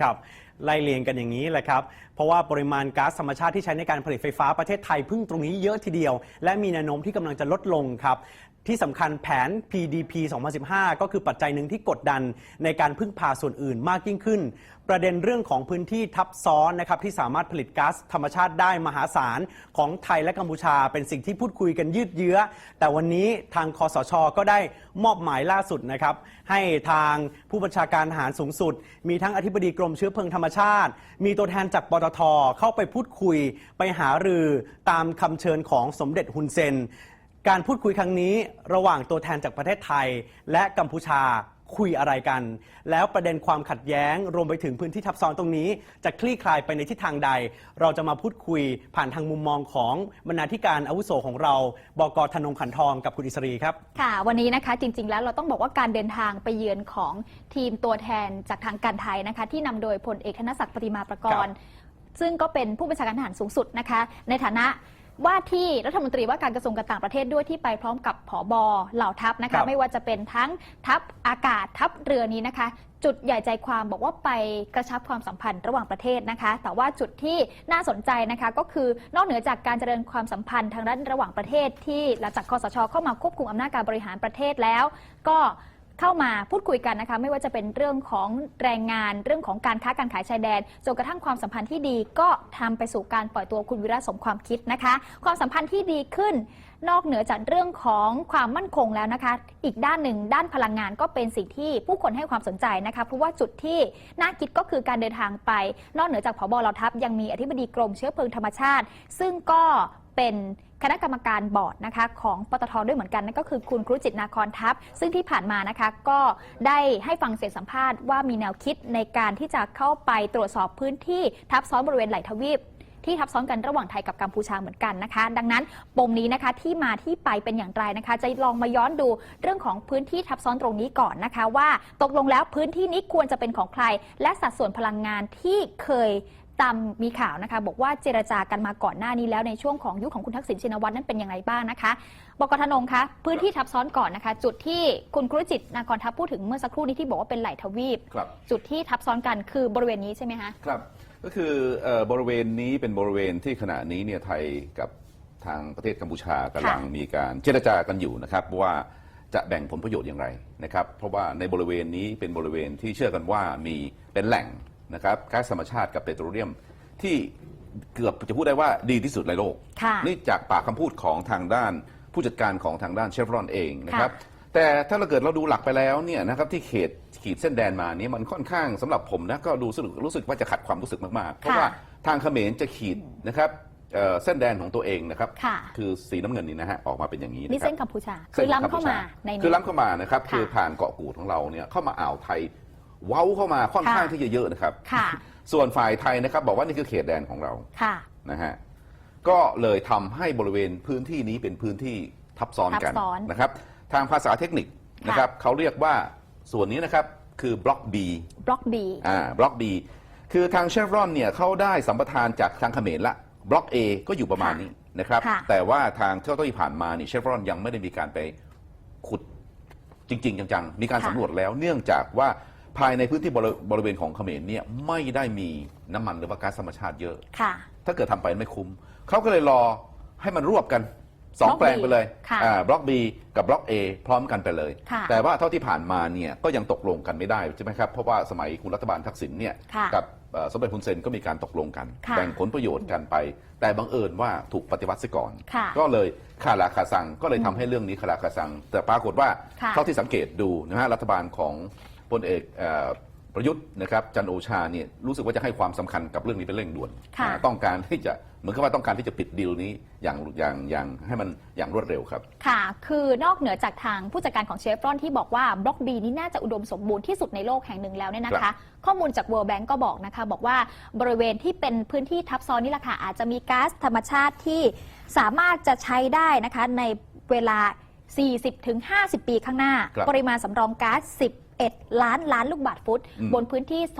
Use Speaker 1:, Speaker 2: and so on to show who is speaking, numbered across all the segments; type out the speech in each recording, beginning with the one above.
Speaker 1: ครับไล่เลียงกันอย่างนี้แหละครับ เพราะว่าปริมาณก๊าซธรรมชาติที่ใช้ในการผลิตไฟฟ้าประเทศไทยพึ่งตรงนี้เยอะทีเดียว และมีแนวโน้มที่กำลังจะลดลงครับ ที่สำคัญแผน PDP 2015 ก็คือปัจจัยหนึ่งที่กดดันในการพึ่งพาส่วนอื่นมากยิ่งขึ้น ประเด็นเรื่องของพื้นที่ทับซ้อนนะครับที่สามารถผลิตก๊าซธรรมชาติได้มหาศาลของไทยและกัมพูชา เป็นสิ่งที่พูดคุยกันยืดเยื้อ แต่วันนี้ทางคอสช ก็ได้มอบหมายล่าสุดนะครับให้ทางผู้บัญชาการทหารสูงสุด มีทั้งอธิบดีกรมเชื้อเพลิงธรรมชาติ มีตัวแทนจากปตทเข้าไปพูดคุยไปหารือตามคำเชิญของสมเด็จฮุนเซน การพูดคุยครั้งนี้ระหว่างตัวแทนจากประเทศไทย และกัมพูชาคุยอะไรกัน แล้วประเด็นความขัดแย้ง รวมไปถึงพื้นที่ทับซ้อนตรงนี้ จะคลี่คลายไปในทิศทางใด เราจะมาพูดคุยผ่านทางมุมมองของบรรณาธิการอาวุโสของเรา บกธนงขันทองกับคุณอิสรีครับ
Speaker 2: ค่ะ วันนี้นะคะจริง ๆ แล้วเราต้องบอกว่าการเดินทางไปเยือนของทีมตัวแทนจากทางการไทยนะคะที่นำโดยพลเอกธนศักดิ์ปฏิมาประกรณ์ซึ่งก็เป็นผู้บัญชาการทหารสูงสุดนะคะ ในฐานะ ว่าที่รัฐมนตรีว่าการกระทรวงการต่างประเทศด้วยที่ไปพร้อมกับผอบอเหล่าทัพนะ
Speaker 1: ครั
Speaker 2: คะ
Speaker 1: บ
Speaker 2: ไม่ว่าจะเป็นทั้งทัพอากาศทัพเรือนี้นะคะ จุดใหญ่ใจความบอกว่าไปกระชับความสัมพันธ์ระหว่างประเทศนะคะ แต่ว่าจุดที่น่าสนใจนะคะก็คือนอกเหนือจากการเจริญความสัมพันธ์ทางด้านระหว่างประเทศที่หลังจากคอสชเข้ามาควบคุมอำนาจการบริหารประเทศแล้ว ก็ เข้ามาพูดคุยกันนะคะ ไม่ว่าจะเป็นเรื่องของแรงงานเรื่องของการค้าการขายชายแดนจนกระทั่งความสัมพันธ์ที่ดีก็ทำไปสู่การปล่อยตัวคุณวิระสมความคิดนะคะ ความสัมพันธ์ที่ดีขึ้น นอกเหนือจากเรื่องของความมั่นคงแล้วนะคะ อีกด้านหนึ่งด้านพลังงานก็เป็นสิ่งที่ผู้คนให้ความสนใจนะคะเพราะว่าจุดที่น่าคิดก็คือการเดินทางไป นอกเหนือจากผบเหล่าทัพยังมีอธิบดีกรมเชื้อเพลิงธรรมชาติ ซึ่งก็เป็น คณะกรรมการบอร์ดนะคะของปตทด้วยเหมือนกันนั่นก็คือคุณครุจิตนาคอนทัพ ซึ่งที่ผ่านมานะคะก็ได้ให้ฟังเสียงสัมภาษณ์ว่ามีแนวคิดในการที่จะเข้าไปตรวจสอบพื้นที่ทับซ้อนบริเวณไหลทวีปที่ทับซ้อนกันระหว่างไทยกับกัมพูชาเหมือนกันนะคะ ดังนั้นปมนี้นะคะที่มาที่ไปเป็นอย่างไรนะคะ จะลองมาย้อนดูเรื่องของพื้นที่ทับซ้อนตรงนี้ก่อนนะคะ ว่าตกลงแล้วพื้นที่นี้ควรจะเป็นของใคร และสัดส่วนพลังงานที่เคย ตามมีข่าวนะคะ บอกว่าเจรจากันมาก่อนหน้านี้แล้วในช่วงของยุคของคุณทักษิณชินวัตรนั้นเป็นอย่างไรบ้างนะคะบกทนงคะพื้นที่ทับซ้อนก่อนนะคะ จุดที่คุณครุจิตนาคอนทัพพูดถึงเมื่อสักครู่นี้ที่บอกว่าเป็นไหลทวีป
Speaker 3: ครับ
Speaker 2: จุดที่ทับซ้อนกันคือบริเวณนี้ใช่ไหมคะ
Speaker 3: ครับ ก็คือเอ่อบริเวณนี้เป็นบริเวณที่ขณะนี้เนี่ยไทยกับทางประเทศกัมพูชากำลังมีการเจรจากันอยู่นะครับว่าจะแบ่งผลประโยชน์อย่างไรนะครับ เพราะว่าในบริเวณนี้เป็นบริเวณที่เชื่อกันว่ามีเป็นแหล่ง นะครับก๊าซธรรมชาติกับเปโตรเลียม ที่เกือบจะพูดได้ว่าดีที่สุดในโลก
Speaker 2: ค่ะ
Speaker 3: นี่จากปากคำพูดของทางด้านผู้จัดการของทางด้านเชฟรอนเองนะครับ
Speaker 2: ค่ะ
Speaker 3: แต่ถ้าเราเกิดเราดูหลักไปแล้วเนี่ยนะครับที่เขตขีดเส้นแดนมาเนี่ยมันค่อนข้างสำหรับผมนะก็ดูรู้สึกรู้สึกว่าจะขัดความรู้สึกมากๆ เพราะว่าทางเขมรจะขีดนะครับเอ่อเส้นแดนของตัวเองนะครับ
Speaker 2: ค่ะ
Speaker 3: คือสีน้ำเงินนี่นะฮะออกมาเป็นอย่างนี้
Speaker 2: นี่
Speaker 3: นะครั
Speaker 2: เส้
Speaker 3: บ
Speaker 2: นกัมพูชา
Speaker 3: ส้
Speaker 2: คื
Speaker 3: น
Speaker 2: อล้ำเข้า
Speaker 3: กั
Speaker 2: มา
Speaker 3: พูช
Speaker 2: ในนี้
Speaker 3: คือล้ำเข้ามานะครับ
Speaker 2: ค่ะ
Speaker 3: คือผ่านเกาะกูดของเราเนี่ยเข้ามาอ่าวไทย เว้าเข้ามาค่อนข้าง
Speaker 2: ค่ะ
Speaker 3: ที่จะเยอะนะครับ
Speaker 2: ค่ะ
Speaker 3: ส่วนฝ่ายไทยนะครับ บอกว่านี่คือเขตแดนของเรา
Speaker 2: ค่ะ
Speaker 3: นะฮะก็เลยทำให้บริเวณพื้นที่นี้เป็นพื้นที่ทับซ้อนกัน
Speaker 2: ทับซ้อน
Speaker 3: นะครับ ทางภาษาเทคนิคนะครับเขาเรียกว่าส่วนนี้นะครับคือบล็อก B
Speaker 2: บล็อก B
Speaker 3: อ่าบล็อก B คือทางเชฟรอนเนี่ยเขาได้สัมปทานจากทางเขมรละบล็อก A ก็อยู่ประมาณนี้นะครับ
Speaker 2: ค่ะ
Speaker 3: แต่ว่าทางเท่าที่ผ่านมานี่เชฟรอนยังไม่ได้มีการไปขุดจริง ๆ จังๆ มีการสำรวจแล้วเนื่องจากว่า ภายในพื้นที่บริบริเวณของเขมรเนี่ยไม่ได้มีน้ำมันหรือว่าก๊าซธรรมชาติเยอะ
Speaker 2: ค่ะ
Speaker 3: ถ้าเกิดทำไปไม่คุ้ม เขาก็เลยรอให้มันรวบกันสอง
Speaker 2: บล็อก
Speaker 3: แปลงไปเลย
Speaker 2: ค่ะ
Speaker 3: อ่าบล็อก B กับบล็อก A พร้อมกันไปเลย
Speaker 2: ค่ะ
Speaker 3: แต่ว่าเท่าที่ผ่านมาเนี่ยก็ยังตกลงกันไม่ได้ใช่ไหมครับ เพราะว่าสมัยคุณรัฐบาลทักษิณเนี่ย
Speaker 2: ค่ะ
Speaker 3: กับเอ่อสมเด็จฮุนเซนก็มีการตกลงกัน
Speaker 2: ค่ะ
Speaker 3: แบ่งผลประโยชน์กันไป แต่บังเอิญว่าถูกปฏิวัติซะก่อน
Speaker 2: ค่ะ
Speaker 3: ก็เลยคาราคาซังก็เลยทำให้เรื่องนี้คาราคาซัง แต่ปรากฏว่า
Speaker 2: ค่ะ
Speaker 3: เท่าที่สังเกตดูนะฮะรัฐบาลของ พลเอกเอ่อประยุทธ์นะครับจันทร์โอชาเนี่ยรู้สึกว่าจะให้ความสำคัญกับเรื่องนี้เป็นเร่งด่วน
Speaker 2: ค่ะ
Speaker 3: นะต้องการที่จะเหมือนกับว่าต้องการที่จะปิดดีลนี้อย่างอย่างอย่างให้มันอย่างรวดเร็วครับ
Speaker 2: ค่ะ คือนอกเหนือจากทางผู้จัดการของเชฟรอนที่บอกว่าบล็อก B นี่น่าจะอุดมสมบูรณ์ที่สุดในโลกแห่งหนึ่งแล้วเนี่ยนะ
Speaker 3: ครั
Speaker 2: คะ
Speaker 3: บ
Speaker 2: ข้อมูลจาก World Bank ก็บอกนะคะ บอกว่าบริเวณที่เป็นพื้นที่ทับซ้อนนี่แหละค่ะ อาจจะมีก๊าซธรรมชาติที่สามารถจะใช้ได้นะคะในเวลา 40-50 ปีข้างหน้า
Speaker 3: ครับ
Speaker 2: ปริมาณสำรองก๊าซ 11 ล้านล้านลูกบาทฟุต
Speaker 3: อืม
Speaker 2: บนพื้นที่2,700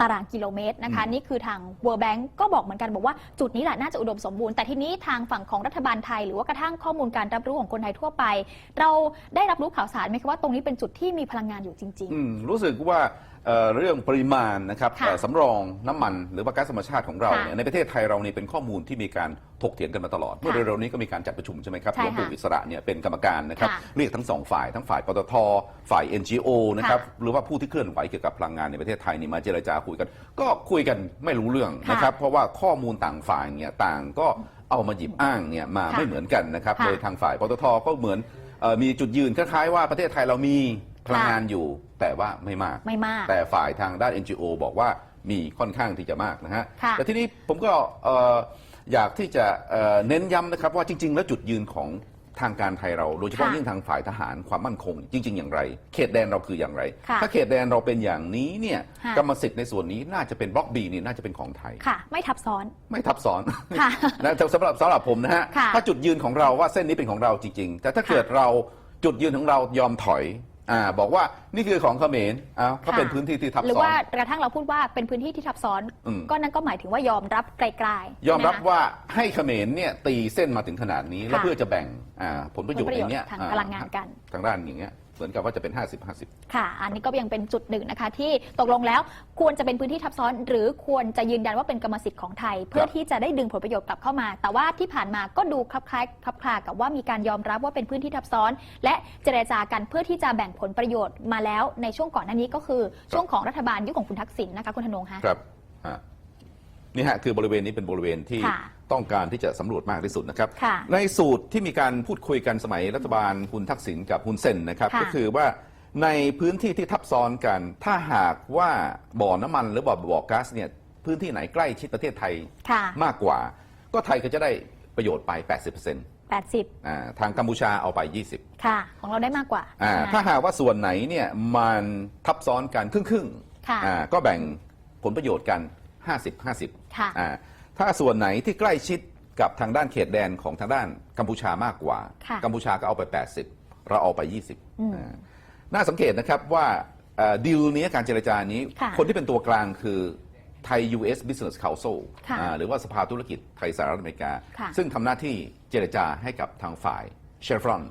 Speaker 2: ตารางกิโลเมตรนะคะ
Speaker 3: อืม
Speaker 2: นี่คือทาง World Bank ก็บอกเหมือนกันบอกว่าจุดนี้แหละน่าจะอุดมสมบูรณ์ แต่ทีนี้ทางฝั่งของรัฐบาลไทย หรือว่ากระทั่งข้อมูลการรับรู้ของคนไทยทั่วไป เราได้รับรู้ข่าวสารไหมคะว่าตรงนี้เป็นจุดที่มีพลังงานอยู่จริง
Speaker 3: อืมรู้สึกว่าเอ่อเรื่องปริมาณนะครับ
Speaker 2: ค่ะ
Speaker 3: เอ่อสำรองน้ำมันหรือว่าก๊าซธรรมชาติของเรา
Speaker 2: ค่ะ
Speaker 3: เนี่ยในประเทศไทยเรานี่เป็นข้อมูลที่มีการถกเถียงกันมาตลอด เมื่อเร็วๆนี้ก็มีการจัดประชุมใช่ไหมครับ
Speaker 2: ใช่
Speaker 3: หลวงปู่
Speaker 2: ค่ะ
Speaker 3: อิสระเนี่ยเป็นกรรมการนะครับ
Speaker 2: ค่ะ
Speaker 3: เรียกทั้งสองฝ่ายทั้งฝ่ายปตทฝ่าย NGO นะครับ
Speaker 2: ค่ะ
Speaker 3: หรือว่าผู้ที่เคลื่อนไหวเกี่ยวกับพลังงานในประเทศไทยนี่มาเจรจาคุยกัน ก็คุยกันไม่รู้เรื่อง
Speaker 2: ค่ะ
Speaker 3: นะครับเพราะว่าข้อมูลต่างฝ่ายเนี่ยต่างก็เอามาหยิบอ้างเนี่ยมา
Speaker 2: ค่ะ
Speaker 3: ไม่เหมือนกันนะครับ
Speaker 2: ค่ะ
Speaker 3: โดยทางฝ่ายปตทก็เหมือนเอ่อมีจุดยืนคล้ายๆว่าประเทศไทยเรามี พลังงานอยู่แต่ว่าไม่มาก
Speaker 2: ไม่มาก
Speaker 3: แต่ฝ่ายทางด้าน NGO บอกว่ามีค่อนข้างที่จะมากนะฮะ
Speaker 2: ค่ะ
Speaker 3: แต่ทีนี้ผมก็เอ่ออยากที่จะเอ่อเน้นย้ำนะครับว่าจริง ๆ แล้วจุดยืนของทางการไทยเราโดยเฉพาะ
Speaker 2: ค่ะ
Speaker 3: ยิ่งทางฝ่ายทหารความมั่นคง จริง ๆ อย่างไร เขตแดนเราคืออย่างไร
Speaker 2: ค่ะ
Speaker 3: ถ้าเขตแดนเราเป็นอย่างนี้เนี่ย
Speaker 2: ค่ะ
Speaker 3: กรรมสิทธิ์ในส่วนนี้น่าจะเป็นบล็อกบีนี่น่าจะเป็นของไทย
Speaker 2: ค่ะ ไม่ทับซ้อน
Speaker 3: ไม่ทับซ้อน
Speaker 2: ค่ะ
Speaker 3: นะแต่สำหรับสำหรับผมนะฮะ
Speaker 2: ค่ะ
Speaker 3: ถ้าจุดยืนของเราว่าเส้นนี้เป็นของเราจริง ๆ แต่ถ้า
Speaker 2: ค่ะ
Speaker 3: เกิดเราจุดยืนของเรายอมถอย อ่าบอกว่านี่คือของเขมรอ้าวเขาเป็นพื้นที่ที่ทับ
Speaker 2: หรือ
Speaker 3: ซ้อน
Speaker 2: ว่ากระทั่งเราพูดว่าเป็นพื้นที่ที่ทับซ้อน
Speaker 3: อืม
Speaker 2: ก็นั่นก็หมายถึงว่ายอมรับไกลๆ
Speaker 3: ยอมรับ
Speaker 2: ใช่ไหคะ
Speaker 3: ว่าให้เขมรเนี่ยตีเส้นมาถึงขนาดนี้ แล้ว
Speaker 2: ค่ะ
Speaker 3: เพื่อจะแบ่งอ่าผลประโยชน์
Speaker 2: ผลประ
Speaker 3: อ
Speaker 2: โยชน์
Speaker 3: ย่างเงี้ย
Speaker 2: ทาง
Speaker 3: อ่
Speaker 2: พลังงานกัน
Speaker 3: ทางด้านอย่างเงี้ย เหมือนกับว่าจะเป็น 50 50
Speaker 2: ค่ะ อันนี้ก็ยังเป็นจุดหนึ่งนะคะ ที่ตกลงแล้วควรจะเป็นพื้นที่ทับซ้อน หรือควรจะยืนยันว่าเป็นกรรมสิทธิ์ของไทย เพื่อที่จะได้ดึงผลประโยชน์กลับเข้ามา แต่ว่าที่ผ่านมาก็ดูคลับคล้ายคลับคลากับว่ามีการยอมรับว่าเป็นพื้นที่ทับซ้อน และเจรจากันเพื่อที่จะแบ่งผลประโยชน์มาแล้ว ในช่วงก่อนหน้านี้ก็คือช่วงของรัฐบาลยุคของคุณทักษิณนะคะคุณธนงคะ
Speaker 3: ครับอ่านี่ฮะคือบริเวณนี้เป็นบริเวณที่
Speaker 2: ค่ะ
Speaker 3: ต้องการที่จะสำรวจมากที่สุดนะครับ
Speaker 2: ค่ะ
Speaker 3: ในสูตรที่มีการพูดคุยกันสมัยรัฐบาลคุณทักษิณกับคุณเซนนะครับ
Speaker 2: ค่ะ
Speaker 3: ก็คือว่าในพื้นที่ที่ทับซ้อนกัน ถ้าหากว่าบ่อน้ำมันหรือบ่อบ่อก๊าซเนี่ยพื้นที่ไหนใกล้ชิดประเทศไทย
Speaker 2: ค่ะ
Speaker 3: มากกว่า ก็ไทยก็จะได้ประโยชน์ไป 80%
Speaker 2: 80
Speaker 3: อ่าทางกัมพูชาเอาไป 20
Speaker 2: ค่ะ ของเราได้มากกว่า
Speaker 3: อ่า
Speaker 2: ใช่ไหม
Speaker 3: ถ้าหากว่าส่วนไหนเนี่ยมันทับซ้อนกันครึ่งครึ่งๆ
Speaker 2: ค่ะ
Speaker 3: อ่าก็แบ่งผลประโยชน์กัน 50 50
Speaker 2: ค่ะ
Speaker 3: อ่า ถ้าส่วนไหนที่ใกล้ชิดกับทางด้านเขตแดนของทางด้านกัมพูชามากกว่า
Speaker 2: ค่ะ
Speaker 3: กัมพูชาก็เอาไป 80 เราเอาไป20
Speaker 2: อืม
Speaker 3: อ่าน่าสังเกตนะครับว่าเอ่อดีลนี้การเจรจานี้
Speaker 2: ค่ะ
Speaker 3: คนที่เป็นตัวกลางคือไทย US Business Council
Speaker 2: ค่ะ
Speaker 3: อ่าหรือว่าสภาธุรกิจไทยสหรัฐอเมริกา
Speaker 2: ค่ะ
Speaker 3: ซึ่งทำหน้าที่เจรจาให้กับทางฝ่ายเชฟรอน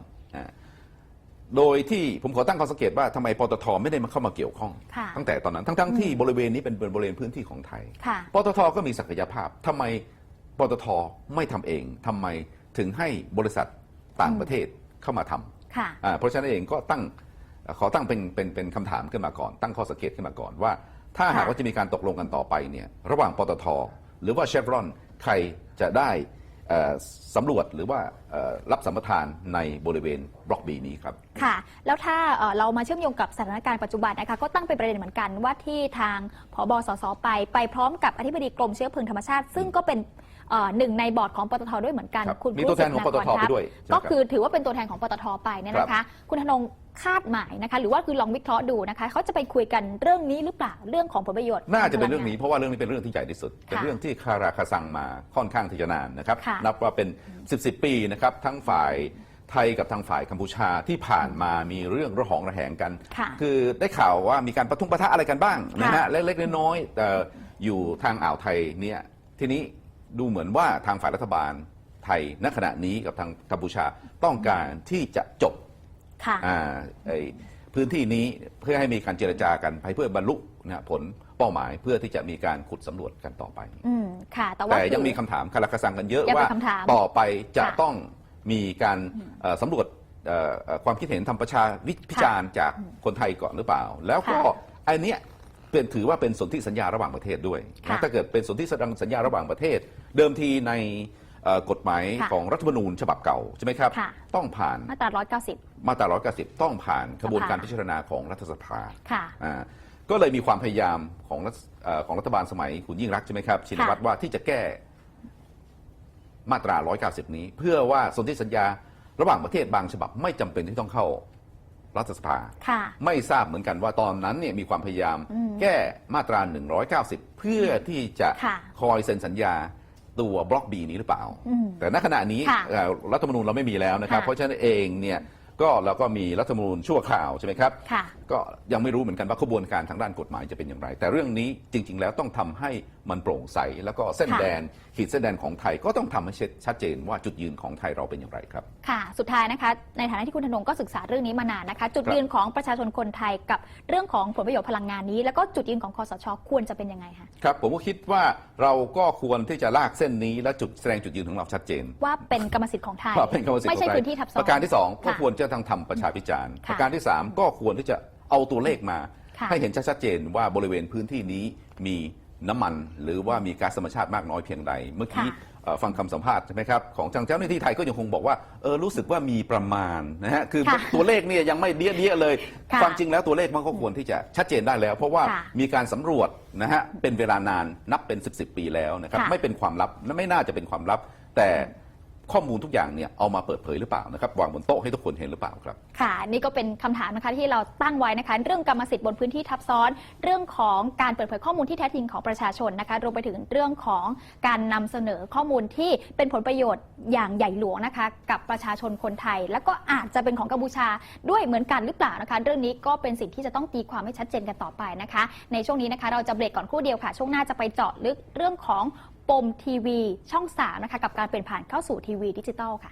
Speaker 3: โดยที่ผมขอตั้งข้อสังเกตว่าทำไมปตทไม่ได้มาเข้ามาเกี่ยวข้อง
Speaker 2: ค่ะ
Speaker 3: ตั้งแต่ตอนนั้นทั้งๆที่บริเวณนี้เป็นบริเวณพื้นที่ของไทย
Speaker 2: ค่ะ
Speaker 3: ปตทก็มีศักยภาพทำไมปตทไม่ทำเองทำไมถึงให้บริษัทต่างประเทศเข้ามาทำ
Speaker 2: ค่ะ
Speaker 3: อ่าเพราะฉะนั้นเองก็ตั้งขอตั้งเป็นเป็นเป็นคำถามขึ้นมาก่อน ตั้งข้อสังเกตขึ้นมาก่อนว่า ถ้าหาก
Speaker 2: ค่ะ
Speaker 3: ว่าจะมีการตกลงกันต่อไปเนี่ยระหว่างปตท หรือว่าเชฟรอนใครจะได้เอ่อ สำรวจหรือว่าเอ่อรับสัมปทานในบริเวณบล็อกบีนี้ครับ
Speaker 2: ค่ะ แล้วถ้าเอ่อเรามาเชื่อมโยงกับสถานการณ์ปัจจุบันนะคะ ก็ตั้งเป็นประเด็นเหมือนกันว่าที่ทางผบสสไป ไปพร้อมกับอธิบดีกรมเชื้อเพลิงธรรมชาติ ซึ่งก็เป็นเอ่อหนึ่งในบอร์ดของปตทด้วยเหมือนกัน
Speaker 3: ครับ
Speaker 2: คุณ
Speaker 3: มีตัวแทนของ
Speaker 2: ผู้สิทธิ์
Speaker 3: ปตท
Speaker 2: นากร
Speaker 3: ไปด้วย
Speaker 2: ก็
Speaker 3: ใช่ครับ
Speaker 2: คือถือว่าเป็นตัวแทนของปตทไปเนี่ยนะคะ คุณธนง คาดหมายนะคะ หรือว่าคือลองวิเคราะห์ดูนะคะเขาจะไปคุยกันเรื่องนี้หรือเปล่าเรื่องของผลประโยชน์
Speaker 3: น่าจะเป็นเรื่อง
Speaker 2: ทา
Speaker 3: นี้เพราะว่าเรื่องนี้เป็นเรื่องที่ใหญ่ที่สุด เป็น
Speaker 2: ค่ะ
Speaker 3: เรื่องที่คาราคาซังมาค่อนข้างที่จะนานนะครับ
Speaker 2: ค่ะ
Speaker 3: นับว่าเป็น 10 10ปีนะครับทั้งฝ่ายไทยกับทางฝ่ายกัมพูชาที่ผ่านมามีเรื่องระหองระแหงกัน
Speaker 2: ค่ะ
Speaker 3: คือได้ข่าวว่ามีการประทุงประทะอะไรกันบ้างนะ
Speaker 2: ค่ะ
Speaker 3: ฮะเล็กๆน้อยๆแต่อยู่ทางอ่าวไทยเนี่ยทีนี้ดูเหมือนว่าทางฝ่ายรัฐบาลไทยณขณะนี้กับทางกัมพูชาต้องการที่จะจบ
Speaker 2: ค่ะ
Speaker 3: อ่าไอ้พื้นที่นี้เพื่อให้มีการเจรจากันไปเพื่อบรรลุนะฮะผลเป้าหมายเพื่อที่จะมีการขุดสำรวจกันต่อไป
Speaker 2: อืมค่ะ แต่ว่า
Speaker 3: แต่ยัง
Speaker 2: คือ
Speaker 3: มีคำถามคาราคาซังกันเยอะ
Speaker 2: ยังเป็น
Speaker 3: ว่า
Speaker 2: คำถาม
Speaker 3: ต่อไปจะ
Speaker 2: ค่ะ
Speaker 3: ต้องมีการเอ่อสำรวจเอ่อเอ่อความคิดเห็นทำประชาวิพิจารณ์จากคนไทยก่อนหรือเปล่า แล้วก็
Speaker 2: ค่ะ
Speaker 3: อันเนี้ยเป็นถือว่าเป็นสนธิสัญญาระหว่างประเทศด้วย
Speaker 2: ค่ะ
Speaker 3: นะถ้าเกิดเป็นสนธิสัญญาระหว่างประเทศ เดิมทีในเอ่อ กฎหมาย
Speaker 2: ค่ะ
Speaker 3: ของรัฐธรรมนูญฉบับเก่าใช่ไหมครับ
Speaker 2: ค่ะ
Speaker 3: ต้องผ่าน
Speaker 2: มาตรา190
Speaker 3: มาตรา190 ต้องผ่านกระบวนการ
Speaker 2: สภา
Speaker 3: พิจารณาของรัฐสภา
Speaker 2: ค่ะ
Speaker 3: อ่าก็เลยมีความพยายามของรัฐเอ่อของรัฐบาลสมัยคุณยิ่งรักษณ์ใช่ไหมครับชินวัตรว่าที่จะแก้มาตรา 190 นี้ เพื่อว่าสนธิสัญญาระหว่างประเทศบางฉบับไม่จำเป็นที่ต้องเข้ารัฐสภา
Speaker 2: ค่ะ
Speaker 3: ไม่ทราบเหมือนกันว่าตอนนั้นเนี่ยมีความพยายาม
Speaker 2: อืม
Speaker 3: แก้มาตรา 190 เพื่อที่จะ
Speaker 2: ค่ะ
Speaker 3: คอยเซ็นสัญญา ตัวบล็อกบีนี้หรือเปล่า
Speaker 2: อืม
Speaker 3: แต่ณขณะนี้
Speaker 2: ค่ะ
Speaker 3: เอ่อรัฐธรรมนูญเราไม่มีแล้วนะครับ
Speaker 2: ค่ะ
Speaker 3: เพราะฉะนั้นเองเนี่ยก็เราก็มีรัฐธรรมนูญชั่วคราวใช่ไหมครับ
Speaker 2: ค่ะ
Speaker 3: ก็ยังไม่รู้เหมือนกันว่าขบวนการทางด้านกฎหมายจะเป็นอย่างไร แต่เรื่องนี้จริง ๆ แล้วต้องทำให้มันโปร่งใส แล้วก็เส้น
Speaker 2: ค่ะ
Speaker 3: แดน ขีดเส้นแดนของไทยก็ต้องทำให้ชัดเจนว่าจุดยืนของไทยเราเป็นอย่างไรครับ
Speaker 2: ค่ะ สุดท้ายนะคะ ในฐานะที่คุณธนงก็ศึกษาเรื่องนี้มานานนะคะ จุด
Speaker 3: ครับ
Speaker 2: ยืนของประชาชนคนไทยกับเรื่องของผลประโยชน์พลังงานนี้ แล้วก็จุดยืนของคอสชควรจะเป็นยังไงคะ
Speaker 3: ครับผมก็คิดว่าเราก็ควรที่จะลากเส้นนี้และจุดแสดงจุดยืนของเราชัดเจน
Speaker 2: ว่าเป็นกรรมสิทธิ์ของไทย
Speaker 3: ว่าเป็นกรรมสิทธิ์
Speaker 2: ไม่ใช่
Speaker 3: ของไทย
Speaker 2: พื้นที่ทับซ้อน
Speaker 3: ประการที่สองก็
Speaker 2: ค่ะ
Speaker 3: ควรจะต้องทำประชาพิจารณ์
Speaker 2: ค่ะ
Speaker 3: ประการที่สามก็ควรที่จะ เอาตัวเลขมา
Speaker 2: ค่ะ
Speaker 3: ให้เห็นชัดๆเจนว่าบริเวณพื้นที่นี้มีน้ำมัน หรือว่ามีก๊าซธรรมชาติมากน้อยเพียงใด เมื่อกี้
Speaker 2: ค่ะ
Speaker 3: เอ่อฟังคำสัมภาษณ์ใช่ไหมครับของทางเจ้าหน้าที่ไทยก็ยังคงบอกว่าเออรู้สึกว่ามีประมาณนะฮะคือ
Speaker 2: ค่ะ
Speaker 3: ตัวเลขเนี่ยยังไม่เดี้ยเดี้ยๆเลย
Speaker 2: ค่ะ
Speaker 3: ความจริงแล้วตัวเลขมันก็ควรที่จะชัดเจนได้แล้ว เพราะว่า
Speaker 2: ค่ะ
Speaker 3: มีการสำรวจนะฮะเป็นเวลานานนับเป็น 10บสปีแล้วนะครับ
Speaker 2: ค่ะ
Speaker 3: ไม่เป็นความลับและไม่น่าจะเป็นความลับ แต่ ข้อมูลทุกอย่างเนี่ยเอามาเปิดเผยหรือเปล่านะครับวางบนโต๊ะให้ทุกคนเห็นหรือเปล่าครับ
Speaker 2: ค่ะ นี่ก็เป็นคำถามนะคะที่เราตั้งไว้นะคะ เรื่องกรรมสิทธิ์บนพื้นที่ทับซ้อน เรื่องของการเปิดเผยข้อมูลที่แท้จริงของประชาชนนะคะรวมไปถึงเรื่องของการนำเสนอข้อมูลที่เป็นผลประโยชน์อย่างใหญ่หลวงนะคะ กับประชาชนคนไทย แล้วก็อาจจะเป็นของกัมพูชาด้วยเหมือนกันหรือเปล่านะคะ เรื่องนี้ก็เป็นสิ่งที่จะต้องตีความให้ชัดเจนกันต่อไปนะคะ ในช่วงนี้นะคะ เราจะเบรกก่อนครู่เดียวค่ะ ช่วงหน้าจะไปเจาะลึกเรื่องของ ปมทีวีช่อง 3 นะคะ กับการเปลี่ยนผ่านเข้าสู่ทีวีดิจิตอลค่ะ